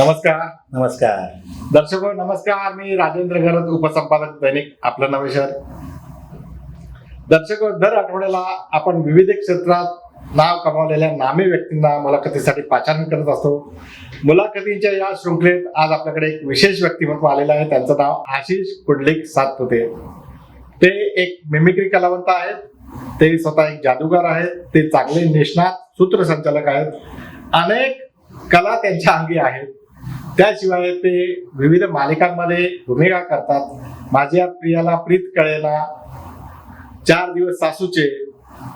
नमस्कार. नमस्कार. दर्शक नमस्कार. मी राजेंद्र गरज उपसंपादक दैनिक आपलं नवे शहर. दर्शक दर आठवड्याला आपण विविध क्षेत्रात नाव कमावलेल्या नामी व्यक्तींना मुलाखतीसाठी पाचारण करत असतो. मुलाखतींच्या या शृंखलेत आज आपल्याकडे एक विशेष व्यक्तिमत्व आलेलं आहे. त्यांचं नाव आशिष कुंडलिक सातपुते. ते एक मिमिक्री कलावंत आहेत. ते स्वतः एक जादूगार आहेत. ते चांगले निष्णात सूत्रसंचालक आहेत. अनेक कला त्यांच्या अंगी आहेत. त्याशिवाय ते विविध मालिकांमध्ये भूमिका करतात. माझ्या प्रियाला प्रीत कळेला चार दिवस सासूचे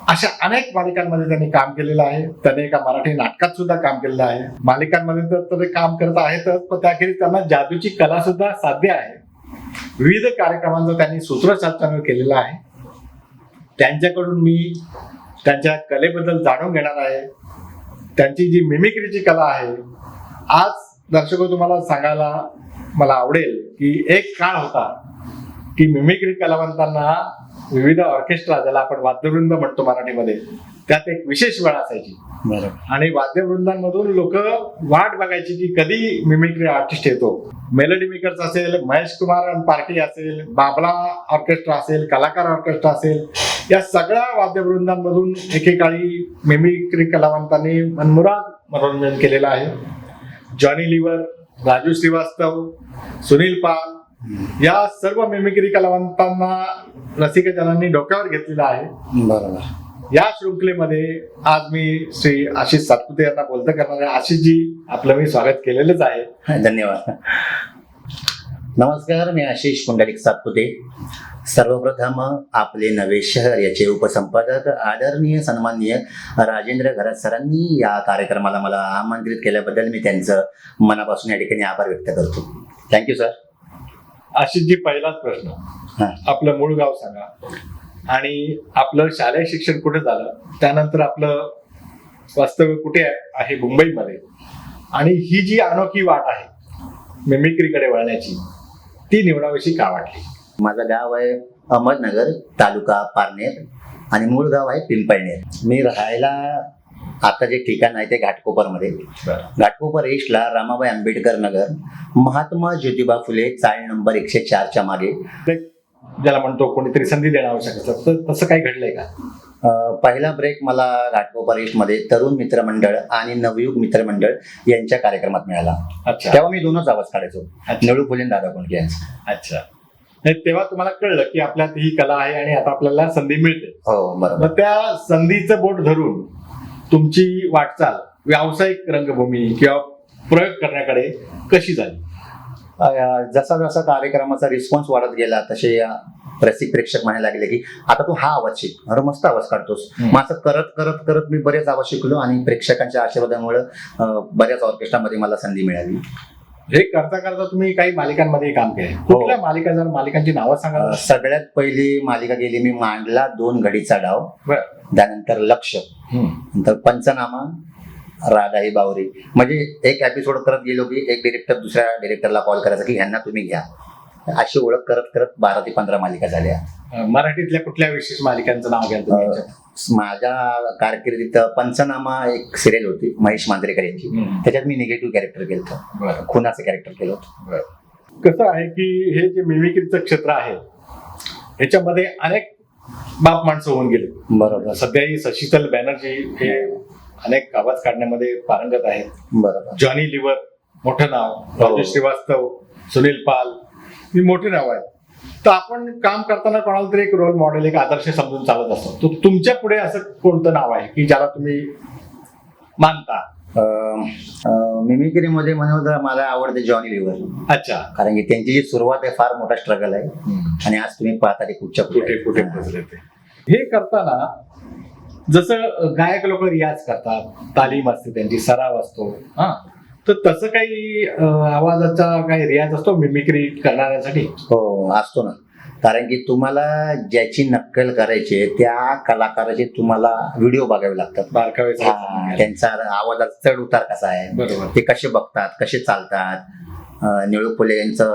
अशा अनेक मालिकांमध्ये त्यांनी काम केलेलं आहे. त्याने एका मराठी नाटकात सुद्धा काम केलेलं आहे. मालिकांमध्ये तर तर ते काम करत आहेतच पण त्याखेरीज त्यांना जादूची कला सुद्धा साध्य आहे. विविध कार्यक्रमांचं त्यांनी सूत्रसंचालन केलेलं आहे. त्यांच्याकडून मी त्यांच्या कलेबद्दल जाणून घेणार आहे. त्यांची जी मिमिक्रीची कला आहे आज दर्शक तुम्हाला सांगायला मला आवडेल की एक काळ होता की मिमिक्री कलावंतांना विविध ऑर्केस्ट्रा ज्याला आपण वाद्यवृंद म्हणतो मराठीमध्ये त्यात एक विशेष वेळ असायची. बरोबर. आणि वाद्यवृंदांमधून लोक वाट बघायची की कधी मिमिक्री आर्टिस्ट येतो. मेलडी मेकर्स असेल महेश कुमार पार्टी असेल बाबला ऑर्केस्ट्रा असेल कलाकार ऑर्केस्ट्रा असेल या सगळ्या वाद्यवृंदांमधून एकेकाळी मिमिक्री कलावंतांनी मनमुराद मनोरंजन केलेलं आहे. जॉनी लिव्हर राजू श्रीवास्तव सुनील पाल या सर्व मिमिक्री कलावंतांना रसिकजनांनी डोक्यावर घेतलेलं आहे. बरोबर. या शृंखलेमध्ये आज मी श्री आशिष सातपुते यांना बोलतं करणार आहे. आशिषजी आपलं मी स्वागत केलेलंच आहे. धन्यवाद. नमस्कार मी आशिष पुंडलिक सातपुते. सर्वप्रथम आपले नवे शहर याचे उपसंपादक आदरणीय सन्माननीय राजेंद्र घरात सरांनी या कार्यक्रमाला मला आमंत्रित केल्याबद्दल मी त्यांचं मनापासून या ठिकाणी आभार व्यक्त करतो. थँक्यू सर आशिषजी पहिलाच प्रश्न. हा. आपलं मूळ गाव सांगा. आणि आपलं शालेय शिक्षण कुठे झालं? त्यानंतर आपलं वास्तव्य कुठे आहे मुंबईमध्ये? आणि ही जी अनोखी वाट आहे मिमिक्रीकडे वळण्याची ती निवडाविषयी का वाटली? माझं गाव आहे अहमदनगर तालुका पारनेर आणि मूळ गाव आहे पिंपळनेर. मी राहायला आता जे ठिकाण आहे ते घाटकोपरमध्ये. घाटकोपर ईस्टला रामाबाई आंबेडकर नगर महात्मा ज्योतिबा फुले चाळ नंबर एकशे चारच्या मागे. ज्याला म्हणतो कोणीतरी संधी देणं आवश्यक असतं. तर तसं काही घडलंय का? पहिला ब्रेक मला घाटकोपर ईस्टमध्ये तरुण मित्रमंडळ आणि नवयुग मित्रमंडळ यांच्या कार्यक्रमात मिळाला. तेव्हा मी दोनच आवाज काढायचो. निळू फुले दादा कोणके यांचा. अच्छा. तेव्हा तुम्हाला कळलं की आपल्यात ही कला आहे आणि आता आपल्याला संधी मिळते. हो बरोबर. मग त्या संधीचं बोट धरून तुमची वाटचाल व्यावसायिक रंगभूमी किंवा प्रयोग करण्याकडे कशी झाली? अं, जसा जसा कार्यक्रमाचा रिस्पॉन्स वाढत गेला तसे अं, रसिक प्रेक्षक म्हणायला लागले की आता तू हा आवाज शिक अरे मस्त आवाज काढतोस. हम्म. मग असं करत करत करत मी बरेच आवाज शिकलो आणि प्रेक्षकांच्या आशीर्वादामुळे बऱ्याच ऑर्केस्ट्रामध्ये मला संधी मिळाली. हे करता करता तुम्ही काही मालिकांमध्ये काम केले कुठल्या मालिका जर मालिकांची नावं सांगा सगळ्यात पहिली मालिका गेली मी मांडला दोन घडीचा डाव. त्यानंतर लक्ष. नंतर पंचनामा राधा ही बावरी. म्हणजे एक एपिसोड करत गेलो की एक डिरेक्टर दुसऱ्या डिरेक्टरला कॉल करायचा की ह्यांना तुम्ही घ्या. अशी ओळख करत करत बारा ते पंधरा मालिका झाल्या. मराठीतल्या कुठल्या विशेष मालिकांचं नाव घ्याल? माझ्या कारकिर्दीत पंचनामा एक सिरियल होती महेश मांजरेकर यांची. त्याच्यात मी निगेटिव्ह कॅरेक्टर केलं होतं. खुनाचं कॅरेक्टर केलं होतं. कसं आहे की हे जे मिमिक्रीचं क्षेत्र आहे ह्याच्यामध्ये अनेक बाप माणसं होऊन गेले. बरोबर. सध्याही शशीतल बॅनर्जी हे अनेक आवाज काढण्यामध्ये पारंगत आहेत. बरोबर. जॉनी लिव्हर मोठं नाव. राजू श्रीवास्तव सुनील पाल ही मोठी नाव आहेत तर आपण काम करताना कोणाला तरी एक रोल मॉडेल एक आदर्श समजून चालत असतो. तर तुमच्यापुढे असं कोणतं नाव आहे की ज्याला तुम्ही मानता? मिमिक्रीमध्ये म्हणून तर मला आवडते जॉनी लिव्हर अच्छा. कारण की त्यांची जी सुरुवात आहे फार मोठा स्ट्रगल आहे. आणि आज तुम्ही पाहता ते कुठच्या कुठे कुठे हे. करताना जसं गायक लोक रियाज करतात. तालीम असते त्यांची सराव असतो. हा. तर तसं काही आवाजाचा काही रियाज असतो मिमिक्री करणाऱ्यांसाठी? हो असतो ना. कारण की तुम्हाला ज्याची नक्कल करायची आहे, त्या कलाकाराचे तुम्हाला व्हिडिओ बघावे लागतात. बारकावे त्यांचा आवाजाचा चढ उतार कसा आहे? ते कसे बघतात कसे चालतात? निळू फुले यांचं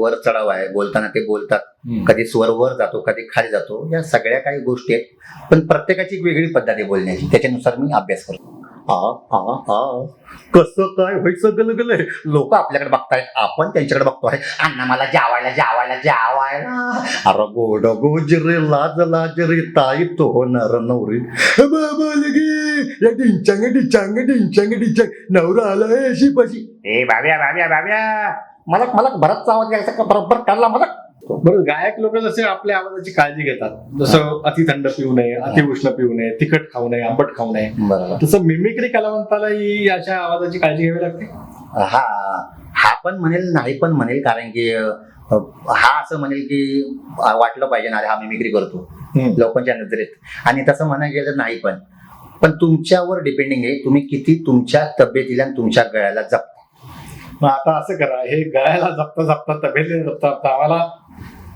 वर चढाव आहे बोलताना ते बोलतात. कधी स्वर वर जातो कधी खाली जातो या सगळ्या काही गोष्टी आहेत. पण प्रत्येकाची एक वेगळी पद्धत आहे बोलण्याची त्याच्यानुसार मी अभ्यास करतो. आ आ आ कसं काय व्हायचं गलगलय लोक आपल्याकडे बघतायत. आपण त्यांच्याकडे बघतोय. अण्णा मला जावायला जावायला जावायला. अरे गोड गोजरे लाज लाज रे ताई तो होणार नवरी. बाबा या डिंचांग डिंचांग डिंचांग डिंचांग नवरा आला अशी पशी ए भाव्या भाव्या भाव्या मला मला बराच आवाज यायचा बरोबर काढला मला. बरं गायक लोक जसे आपल्या आवाजाची काळजी घेतात. जसं अति थंड पिऊ नये अति उष्ण पिऊ नये तिखट खाऊ नये आंबट खाऊ नये. तसं मिमिक्री कलावंतालाही अशा आवाजाची काळजी घ्यावी लागते? हा हा पण म्हणेल नाही पण म्हणेल कारण की हा असं म्हणेल की वाटलं पाहिजे ना हा मिमिक्री करतो. लोकांच्या नजरेत. आणि तसं म्हणायला गेलं नाही पण. पण तुमच्यावर डिपेंडिंग आहे तुम्ही किती तुमच्या तब्येतीला आणि तुमच्या गळ्याला जपता. मग आता असं करा हे गळ्याला जपता जपता तब्येतीला जपता जपता आम्हाला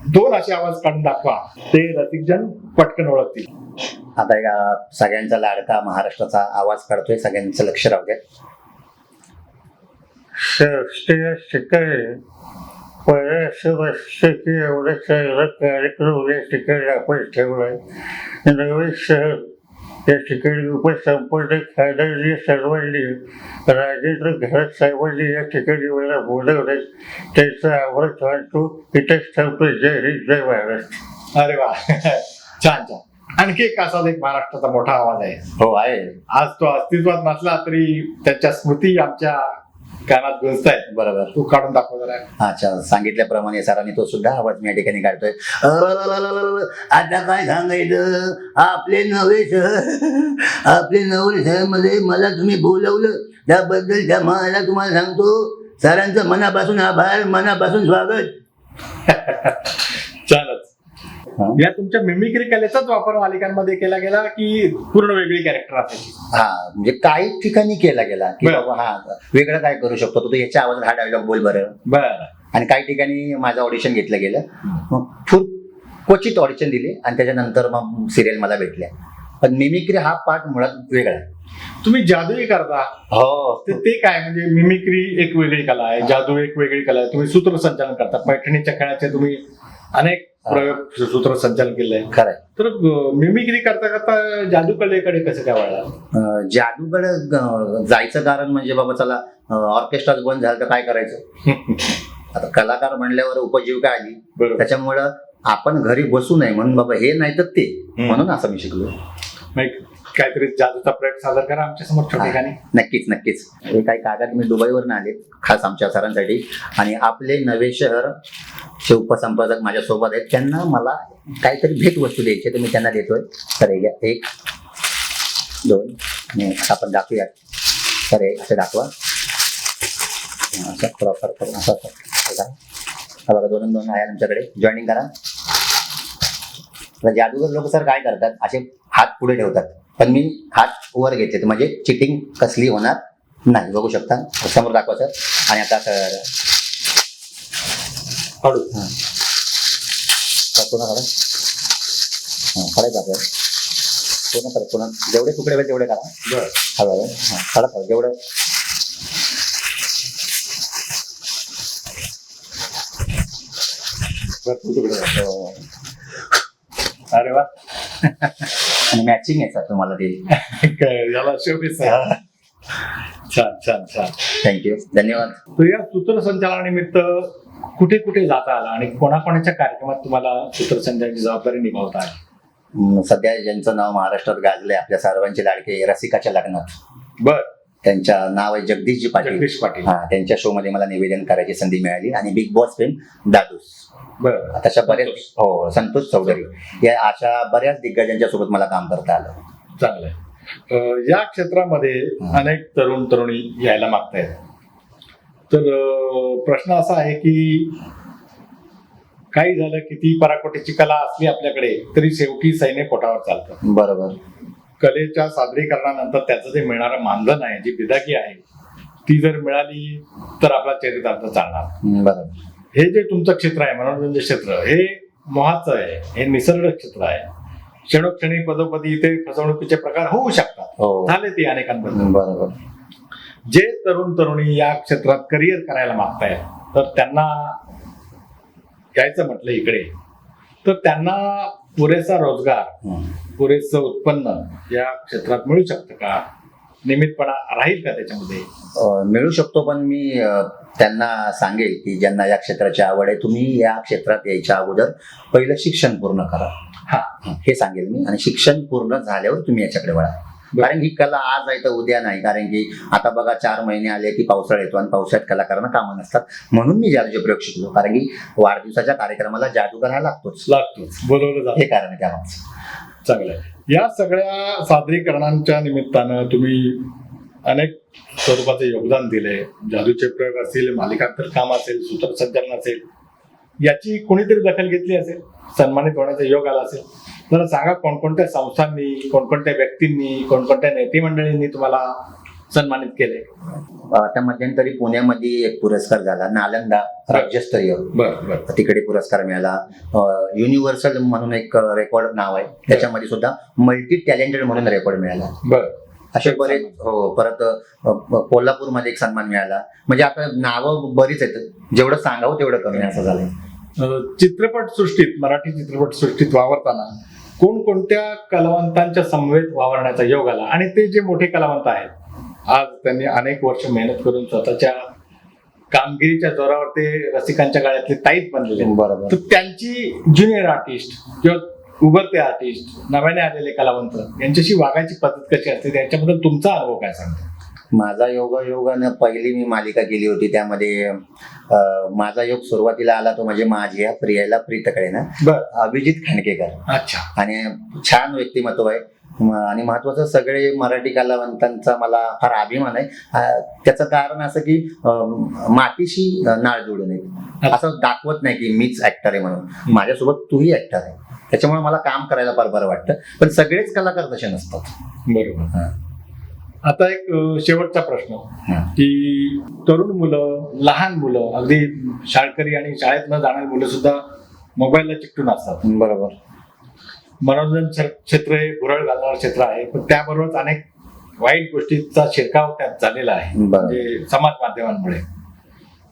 दोन असे आवाज काढून दाखवा. ते रसिकजन पटकन ओळखतील. आता या सगळ्यांचा लाडका महाराष्ट्राचा आवाज काढतोय. सगळ्यांचं लक्ष राहू द्या. शिकारे वर्षाची एवढं सगळं कार्यक्रम या ठिकाणी आपण ठेवलाय. नवे शहर या ठिकाणी उपसंपन्न खासदार सर्वांनी राजेंद्र घरात साहेबांनी या ठिकाणी मला बोलवलंय. त्याचा आवाज वाटतो इथेच थांबतो जय हिंद जय महाराष्ट्र. अरे वा. छान छान. आणखी एक असाच एक महाराष्ट्राचा मोठा आवाज आहे. हो आहे. आज तो अस्तित्वात नसला तरी त्यांच्या स्मृती आमच्या कानात गुंजतायत बरोबर. तू काढून दाखव जरा. अच्छा सांगितल्याप्रमाणे सरांनी तो सुद्धा आवाज मी या ठिकाणी काढतोय. अररररररर, आता काय सांगायचं? आपले नवे शहर आपले नवे शहरमध्ये मला तुम्ही बोलवलं. त्याबद्दल त्या मला तुम्हाला सांगतो. सरांचं मनापासून आभार मनापासून स्वागत. छानच हा. या तुमच्या मिमिक्री कलेचाच वापर मालिकांमध्ये केला गेला की पूर्ण वेगळी कॅरेक्टर असायची? हा म्हणजे काही ठिकाणी केला गेला की बरं. बाबा हा वेगळं काय करू शकतो? तू याच्या आवाजात हा डायलॉग बोल बरं. बर. आणि काही ठिकाणी माझं ऑडिशन घेतलं गेलं. मग फुल क्वचित ऑडिशन दिली आणि त्याच्यानंतर मग सिरियल मला भेटल्या. पण मिमिक्री हा पार्ट मुळात वेगळा आहे. तुम्ही जादूही करता. हो. ते ते काय म्हणजे मिमिक्री एक वेगळी कला आहे जादू एक वेगळी कला आहे. तुम्ही सूत्रसंचालन करता पैठणीच्या खेळाचे तुम्ही अनेक प्रयोग सूत्रसंचालन केलंय. खरंय. तर मिमिक्री करता करता जादू कलेकडे कसं काय वळला? जादूकडे जायचं कारण म्हणजे बाबा चला ऑर्केस्ट्रा बंद झालं तर काय करायचं? आता कलाकार म्हणल्यावर उपजीविका आली. त्याच्यामुळं आपण घरी बसू नये म्हणून बाबा हे नाही तर ते. म्हणून असं मी शिकलो काहीतरी जादूचा प्रयोग सादर करा आमच्यासमोर ठिकाणी. नक्कीच नक्कीच. हे काही कागद मी दुबईवरून आले खास आमच्या सरांसाठी. आणि आपले नवे शहर चे उपसंपादक माझ्या सोबत आहेत त्यांना मला काहीतरी भेट वस्तू द्यायची तर मी त्यांना देतोय. तर हे घ्या. एक दोन आणि आपण दाखवूया तर हे असं दाखवा. असं प्रॉपर करून असं असं. बघा दोन दोन आहे आमच्याकडे. जॉईनिंग करा. जादूगर लोक सर काय करतात? असे हात पुढे ठेवतात. पण मी हात वर घेतले म्हणजे चिटिंग कसली होणार नाही. बघू शकता. समोर दाखवा सर. आणि आता हां. पूर्ण करा. हां काढायचं आपल्याला. पूर्ण करा पूर्ण. जेवढे तुकडे होईल तेवढे करा. बर. हळूहळू हां काढा काढा जेवढं बर तिकडे. अरे वा. आणि मॅचिंग आहे सर तुम्हाला ते. याला शोभीस आहे. छान छान छान. थँक्यू धन्यवाद. तर या सूत्रसंचालनानिमित्त कुठे कुठे जाता आला आणि कोणाकोणाच्या कार्यक्रमात तुम्हाला सूत्रसंचालनाची जबाबदारी निभावता आली? हम्म, सध्या ज्यांचं नाव महाराष्ट्रात गाजलंय आपल्या सर्वांचे लाडके रसिकाच्या लग्नात. बर. त्यांचं नाव आहे जगदीशजी पाटील. जगदीश पाटील. हा त्यांच्या शो मध्ये मला निवेदन करायची संधी मिळाली आणि बिग बॉस फेम दादूस. बर. तशा संतोष. हो संतोष चौधरी. या अशा बऱ्याच दिग्गजांच्या सोबत मला काम करता आलं. चांगलं आहे. अं, या क्षेत्रामध्ये अनेक तरुण तरुणी यायला मागतायत. तर अं, प्रश्न असा आहे की काही झालं किती पराकोटीची कला असली आपल्याकडे तरी शेवटी सैन्य पोटावर चालतं. बरोबर. कलेच्या सादरीकरणानंतर त्याचं जे मिळणारं मानधन आहे जी बिदाकी आहे ती जर मिळाली तर आपला चरितार्थ चालणार. बरोबर. हे जे तुमचं क्षेत्र आहे मनोरंजन क्षेत्र हे मोहाचं आहे हे निसर्ग क्षेत्र आहे. क्षणोक्षणी पदोपदी इथे फसवणुकीचे प्रकार होऊ शकतात. हो. झाले ते अनेकांबद्दल. बरोबर. जे तरुण तरुणी या क्षेत्रात करिअर करायला मागतायत तर त्यांना यायचं म्हटलं इकडे तर त्यांना पुरेसा रोजगार. पुरेसं उत्पन्न या क्षेत्रात मिळू शकतं का? निमित्तपणा राहील का त्याच्यामध्ये? मिळू शकतो पण मी त्यांना सांगेल की ज्यांना या क्षेत्राची आवड आहे तुम्ही या क्षेत्रात यायच्या अगोदर पहिलं शिक्षण पूर्ण करा. हा. हे सांगेल मी. आणि शिक्षण पूर्ण झाल्यावर तुम्ही याच्याकडे वळा. कारण ही कला आज आहे तर उद्या नाही. कारण की आता बघा चार महिने आले की पावसाळा येतो आणि पावसाळ्यात कलाकारांना कामं नसतात. म्हणून मी जादूचे प्रयोग शिकलो. कारण की वाढदिवसाच्या कार्यक्रमाला जादूगर हा लागतोच. लागतोच. बोलवलं जातं. हे कारण आहे त्यामागचं. चांगलं आहे. या सगळ्या सादरीकरणांच्या निमित्तानं तुम्ही अनेक स्वरूपाचे योगदान दिले. जादूचे प्रयोग असतील मालिकांतर काम असेल सूत्रसंचालन असेल याची कोणीतरी दखल घेतली असेल? सन्मानित होण्याचा योग आला असेल? जरा सांगा कोणकोणत्या संस्थांनी कोणकोणत्या व्यक्तींनी कोणकोणत्या नेते मंडळींनी तुम्हाला सन्मानित केले. आता मध्यंतरी पुण्यामध्ये एक पुरस्कार झाला नालंदा राज्यस्तरीय. तिकडे पुरस्कार मिळाला. युनिव्हर्सल म्हणून एक रेकॉर्ड नाव आहे. त्याच्यामध्ये सुद्धा मल्टी टॅलेंटेड म्हणून रेकॉर्ड मिळाला. बरं. असे बरेच हो परत कोल्हापूरमध्ये एक सन्मान मिळाला. म्हणजे आता नावं बरीच आहेत. जेवढं सांगावं तेवढं कमी असं झालंय. चित्रपट सृष्टीत मराठी चित्रपट सृष्टीत वावरताना कोणकोणत्या कलावंतांच्या समवेत वावरण्याचा योग आला? आणि ते जे मोठे कलावंत आहेत आज त्यांनी अनेक वर्ष मेहनत करून स्वतःच्या कामगिरीच्या जोरावर ते रसिकांच्या गाड्यातले ताईत बनलेले. बरोबर. तर त्यांची ज्युनियर आर्टिस्ट किंवा उभरते आर्टिस्ट नव्याने आलेले कलावंत यांच्याशी वागायची पद्धत कशी असते? त्याच्याबद्दल तुमचा अनुभव काय सांगतो? माझा योग योगानं पहिली मी मालिका केली होती. त्यामध्ये माझा योग सुरुवातीला आला तो म्हणजे माझी या प्रियाला प्रीतकडे ना. अभिजित खांडकेकर. अच्छा. आणि छान व्यक्तिमत्व आहे. आणि महत्वाचं सगळे मराठी कलावंतांचा मला फार अभिमान आहे. त्याचं कारण असं की मातीशी नाळ जोडून आहे असं दाखवत नाही की मीच ऍक्टर आहे म्हणून. माझ्यासोबत तूही ऍक्टर आहे. त्याच्यामुळे मला काम करायला फार बरं वाटतं. पण सगळेच कलाकार तसे नसतात. बरोबर. आता एक शेवटचा प्रश्न. की तरुण मुलं लहान मुलं अगदी शाळकरी आणि शाळेत न जाणारी मुलं सुद्धा मोबाईलला चिकटून असतात. बरोबर. मनोरंजन क्षे- क्षेत्र हे भुरळ घालणारं क्षेत्र आहे. पण त्याबरोबरच अनेक वाईट गोष्टींचा शिरकाव त्यात झालेला आहे. म्हणजे समाज माध्यमांमुळे.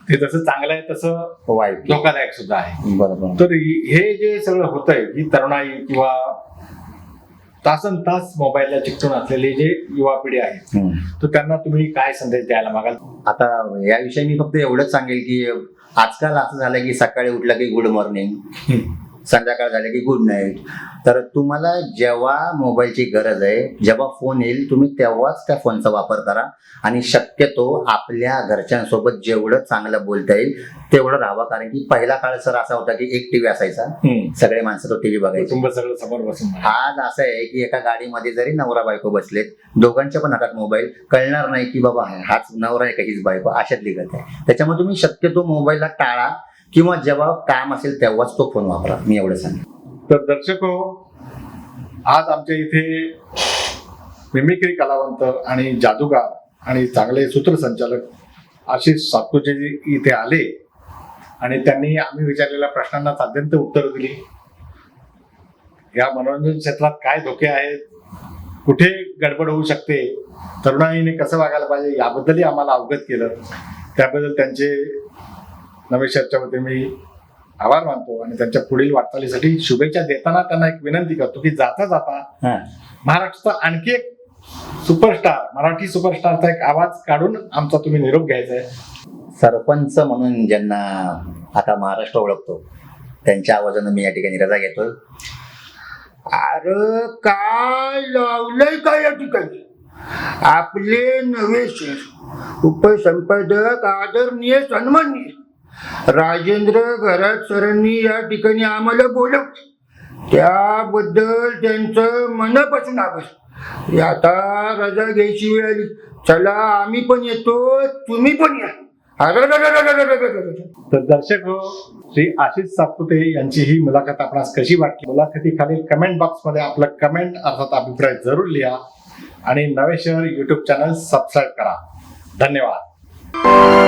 ते जसं चांगलं आहे तसं वाईट. धोकादायक सुद्धा आहे. बरोबर तर हि- जे सगळं होतंय ही तरुणाई किंवा तासन तास मोबाईलला चिकटून असलेली जे युवा पिढी आहे. तर त्यांना तुम्ही काय संदेश द्यायला मागाल? आता याविषयी मी फक्त एवढंच सांगेल की आजकाल असं झालं की सकाळी उठलं की गुड मॉर्निंग. संध्याकाळ झाले की गुड नाईट तर तुम्हाला जेव्हा मोबाईलची गरज आहे जेव्हा फोन येईल तुम्ही तेव्हाच त्या फोनचा वापर करा. आणि शक्यतो आपल्या घरच्यांसोबत जेवढं चांगलं बोलता येईल तेवढं राहावं. कारण की पहिला काळ सर असा होता की एक टीव्ही असायचा. सगळे माणसं तो टीव्ही बघायचे. सगळं समोर बसून. आज असं आहे की एका गाडीमध्ये जरी नवरा बायको बसलेत दोघांच्या पण हातात मोबाईल कळणार नाही की बाबा हाच नवरा आहे का हीच बायको. अशातली गत आहे. त्याच्यामुळे तुम्ही शक्यतो मोबाईलला टाळा. किंवा जेव्हा काम असेल तेव्हाच तो फोन वापरा. मी एवढं सांगेन. तर दर्शक हो आज आमच्या इथे मिमिक्री कलावंत आणि जादूगार आणि चांगले सूत्रसंचालक आशिष सातपुते इथे आले आणि त्यांनी आम्ही विचारलेल्या प्रश्नांना साध्यंत उत्तर दिली. या मनोरंजन क्षेत्रात काय धोके आहेत? कुठे गडबड होऊ शकते? तरुणाईने कसं वागायला पाहिजे? याबद्दलही आम्हाला अवगत केलं. त्याबद्दल त्यांचे नवे शहरच्या वतीने मी आभार मानतो आणि त्यांच्या पुढील वाटचालीसाठी शुभेच्छा देताना त्यांना एक विनंती करतो की जाता जाता महाराष्ट्राचा आणखी एक सुपरस्टार मराठी सुपरस्टारचा एक आवाज काढून आमचा तुम्ही निरोप घ्यायचा आहे. सरपंच म्हणून ज्यांना आता महाराष्ट्र ओळखतो त्यांच्या आवाजानं मी या ठिकाणी रजा घेतोय. अरे काय लावलंय काय या ठिकाणी? आपले नवे शेर उपसंपादक आदरणीय सन्माननीय राजेंद्र घरात सरांनी या ठिकाणी आम्हाला बोलव. त्याबद्दल त्यांचं मनापासून आभार. आता रजा घ्यायची वेळ आली. चला आम्ही पण येतो तुम्ही पण या. तर दर्शक हो श्री आशिष सातपुते यांची ही मुलाखत आपणास कशी वाटली? मुलाखती खालील कमेंट बॉक्समध्ये आपलं कमेंट अर्थात अभिप्राय जरूर लिहा आणि नवे शहर युट्यूब चॅनल सबस्क्राईब करा. धन्यवाद.